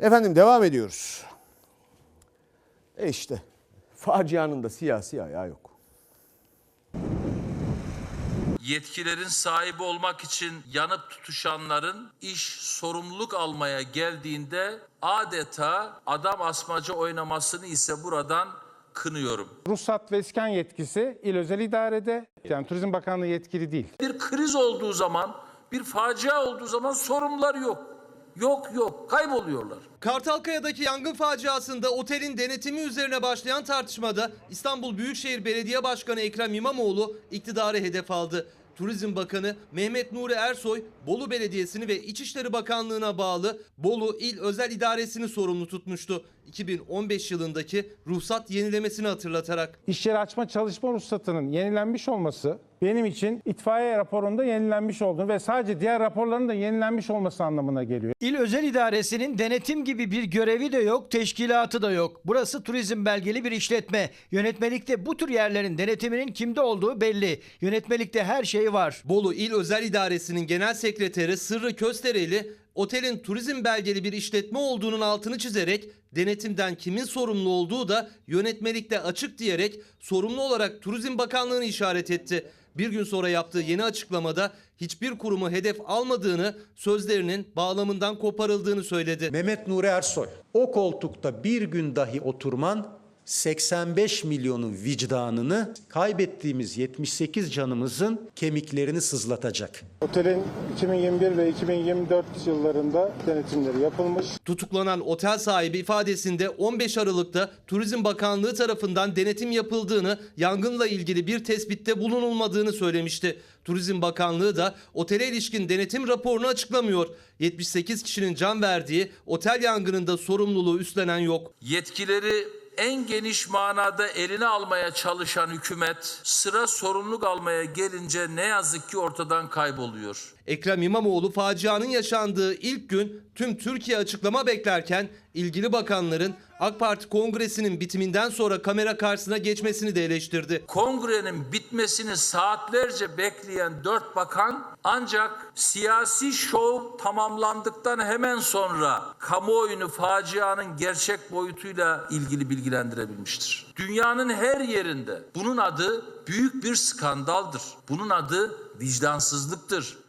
Efendim devam ediyoruz. E işte facianın da siyasi ayağı yok. Yetkilerin sahibi olmak için yanıp tutuşanların iş sorumluluk almaya geldiğinde adeta adam asmaca oynamasını ise buradan kınıyorum. Ruhsat ve iskan yetkisi il özel idarede. Yani Turizm Bakanlığı yetkili değil. Bir kriz olduğu zaman, bir facia olduğu zaman sorumlular yok. Yok yok, kayboluyorlar. Kartalkaya'daki yangın faciasında otelin denetimi üzerine başlayan tartışmada İstanbul Büyükşehir Belediye Başkanı Ekrem İmamoğlu iktidarı hedef aldı. Turizm Bakanı Mehmet Nuri Ersoy, Bolu Belediyesi'ni ve İçişleri Bakanlığı'na bağlı Bolu İl Özel İdaresi'ni sorumlu tutmuştu. 2015 yılındaki ruhsat yenilemesini hatırlatarak. İş yeri açma çalışma ruhsatının yenilenmiş olması benim için itfaiye raporunda yenilenmiş olduğunu ve sadece diğer raporların da yenilenmiş olması anlamına geliyor. İl Özel İdaresi'nin denetim gibi bir görevi de yok, teşkilatı da yok. Burası turizm belgeli bir işletme. Yönetmelikte bu tür yerlerin denetiminin kimde olduğu belli. Yönetmelikte her şey var. Bolu İl Özel İdaresi'nin genel sekreteri Sırrı Köstereli otelin turizm belgeli bir işletme olduğunun altını çizerek denetimden kimin sorumlu olduğu da yönetmelikte açık diyerek sorumlu olarak Turizm Bakanlığı'nı işaret etti. Bir gün sonra yaptığı yeni açıklamada hiçbir kurumu hedef almadığını, sözlerinin bağlamından koparıldığını söyledi. Mehmet Nuri Ersoy, o koltukta bir gün dahi oturman 85 milyonun vicdanını, kaybettiğimiz 78 canımızın kemiklerini sızlatacak. Otelin 2021 ve 2024 yıllarında denetimleri yapılmış. Tutuklanan otel sahibi ifadesinde 15 Aralık'ta Turizm Bakanlığı tarafından denetim yapıldığını, yangınla ilgili bir tespitte bulunulmadığını söylemişti. Turizm Bakanlığı da otele ilişkin denetim raporunu açıklamıyor. 78 kişinin can verdiği otel yangınında sorumluluğu üstlenen yok. Yetkileri en geniş manada eline almaya çalışan hükümet sıra sorumluluk almaya gelince ne yazık ki ortadan kayboluyor. Ekrem İmamoğlu facianın yaşandığı ilk gün tüm Türkiye açıklama beklerken ilgili bakanların AK Parti kongresinin bitiminden sonra kamera karşısına geçmesini de eleştirdi. Kongrenin bitmesini saatlerce bekleyen dört bakan ancak siyasi şov tamamlandıktan hemen sonra kamuoyunu facianın gerçek boyutuyla ilgili bilgilendirebilmiştir. Dünyanın her yerinde bunun adı büyük bir skandaldır. Bunun adı vicdansızlıktır.